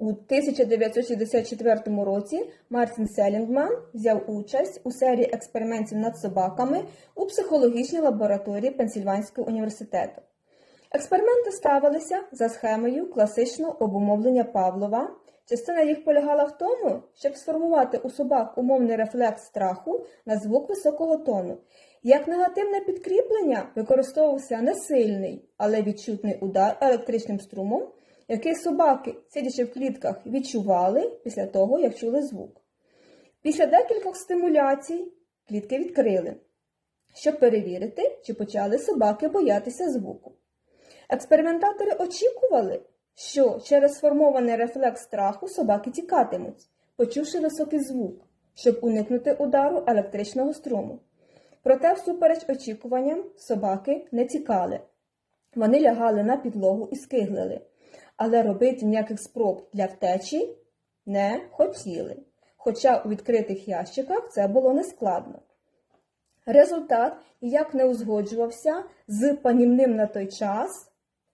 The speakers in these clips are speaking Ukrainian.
У 1964 році Мартін Селінгман взяв участь у серії експериментів над собаками у психологічній лабораторії Пенсільванського університету. Експерименти ставилися за схемою класичного обумовлення Павлова. Частина їх полягала в тому, щоб сформувати у собак умовний рефлекс страху на звук високого тону. Як негативне підкріплення використовувався не сильний, але відчутний удар електричним струмом, який собаки, сидячи в клітках, відчували після того, як чули звук. Після декількох стимуляцій клітки відкрили, щоб перевірити, чи почали собаки боятися звуку. Експериментатори очікували, що через сформований рефлекс страху собаки тікатимуть, почувши високий звук, щоб уникнути удару електричного струму. Проте, всупереч очікуванням, собаки не тікали. Вони лягали на підлогу і скиглили, але робити ніяких спроб для втечі не хотіли. Хоча у відкритих ящиках це було нескладно. Результат ніяк не узгоджувався з панівним на той час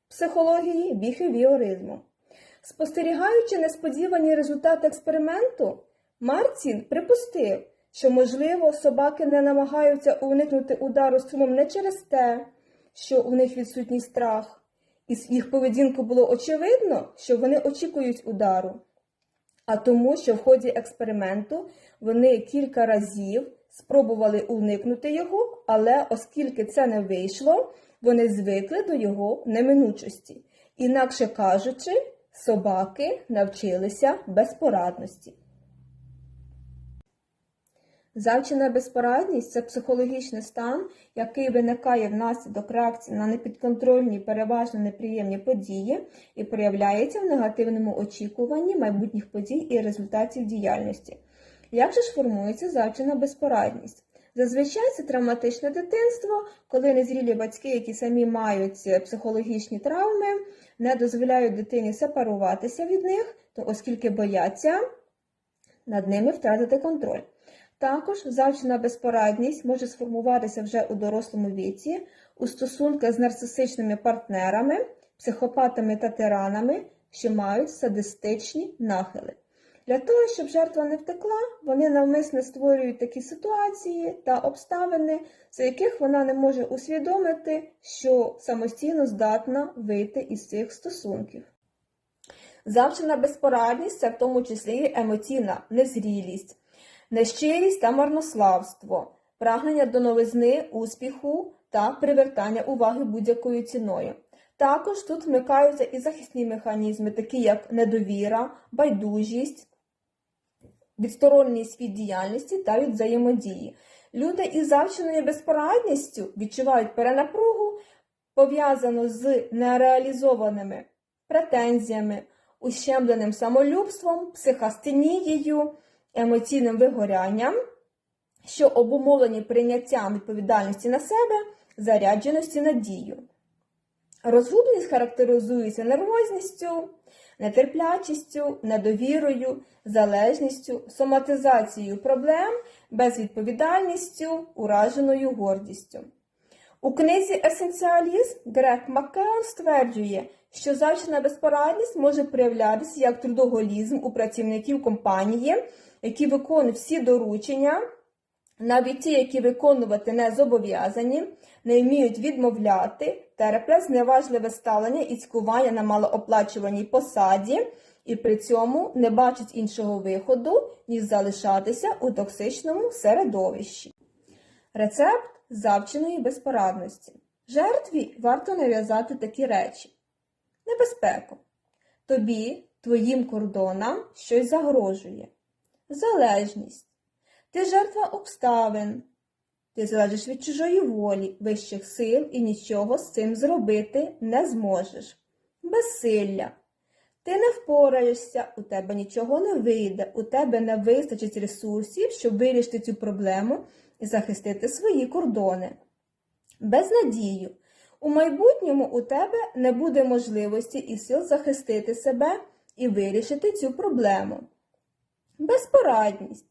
психології біхевіоризму. Спостерігаючи несподівані результати експерименту, Мартін припустив, що, можливо, собаки не намагаються уникнути удару струмом не через те, що у них відсутній страх, і з їх поведінку було очевидно, що вони очікують удару, а тому, що в ході експерименту вони кілька разів спробували уникнути його, але оскільки це не вийшло, вони звикли до його неминучості. Інакше кажучи, собаки навчилися безпорадності. Завчена безпорадність це психологічний стан, який виникає внаслідок реакції на непідконтрольні, переважно неприємні події і проявляється в негативному очікуванні майбутніх подій і результатів діяльності. Як же ж формується завчена безпорадність? Зазвичай це травматичне дитинство, коли незрілі батьки, які самі мають психологічні травми, не дозволяють дитині сепаруватися від них, то оскільки бояться над ними втратити контроль. Також завчена безпорадність може сформуватися вже у дорослому віці у стосунках з нарцисичними партнерами, психопатами та тиранами, що мають садистичні нахили. Для того, щоб жертва не втекла, вони навмисне створюють такі ситуації та обставини, за яких вона не може усвідомити, що самостійно здатна вийти із цих стосунків. Завчена безпорадність це в тому числі емоційна незрілість, нещирість та марнославство, прагнення до новизни, успіху та привертання уваги будь-якою ціною. Також тут вмикаються і захисні механізми, такі як недовіра, байдужість, відсторонність від діяльності та від взаємодії. Люди із завченою безпорадністю відчувають перенапругу, пов'язану з нереалізованими претензіями, ущемленим самолюбством, психостенією, емоційним вигорянням, що обумовлені прийняттям відповідальності на себе, зарядженості на дію. Розгубленість характеризується нервозністю, нетерплячістю, недовірою, залежністю, соматизацією проблем, безвідповідальністю, ураженою гордістю. У книзі Есенціалізм Грег Маккеон стверджує, що завчена безпорадність може проявлятися як трудоголізм у працівників компанії, які виконують всі доручення, навіть ті, які виконувати не зобов'язані, не вміють відмовляти, терплять зневажливе ставлення і цькування на малооплачуваній посаді, і при цьому не бачать іншого виходу, ніж залишатися у токсичному середовищі. Рецепт завченої безпорадності. Жертві варто нав'язати такі речі. Небезпеку. Тобі, твоїм кордонам щось загрожує. Залежність. Ти жертва обставин. Ти залежиш від чужої волі, вищих сил і нічого з цим зробити не зможеш. Безсилля. Ти не впораєшся, у тебе нічого не вийде, у тебе не вистачить ресурсів, щоб вирішити цю проблему і захистити свої кордони. Безнадію. У майбутньому у тебе не буде можливості і сил захистити себе і вирішити цю проблему. Безпорадність.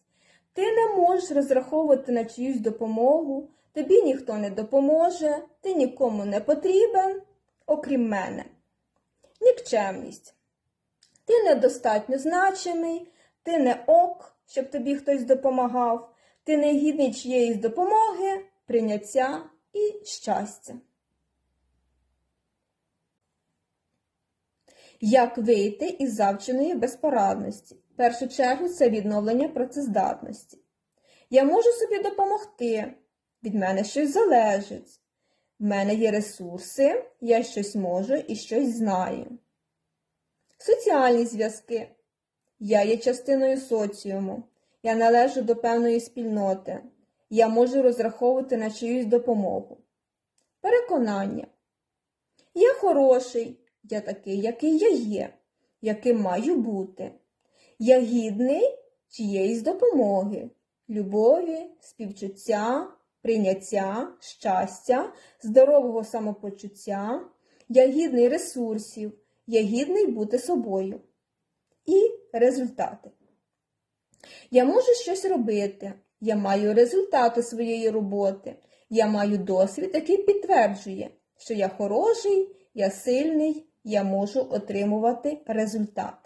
Ти не можеш розраховувати на чиюсь допомогу, тобі ніхто не допоможе, ти нікому не потрібен, окрім мене. Нікчемність. Ти недостатньо значимий, ти не ок, щоб тобі хтось допомагав, ти не гідний чиєїсь допомоги, прийняття і щастя. Як вийти із завченої безпорадності? В першу чергу це відновлення працездатності. Я можу собі допомогти, від мене щось залежить. В мене є ресурси, я щось можу і щось знаю. Соціальні зв'язки. Я є частиною соціуму. Я належу до певної спільноти. Я можу розраховувати на чиюсь допомогу. Переконання. Я хороший, я такий, який я є, яким маю бути. Я гідний чиєїсь допомоги, любові, співчуття, прийняття, щастя, здорового самопочуття. Я гідний ресурсів, я гідний бути собою. І результати. Я можу щось робити. Я маю результати своєї роботи. Я маю досвід, який підтверджує, що я хороший, я сильний, я можу отримувати результат.